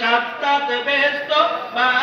সাপ্তাত বেস্ত বানাইলো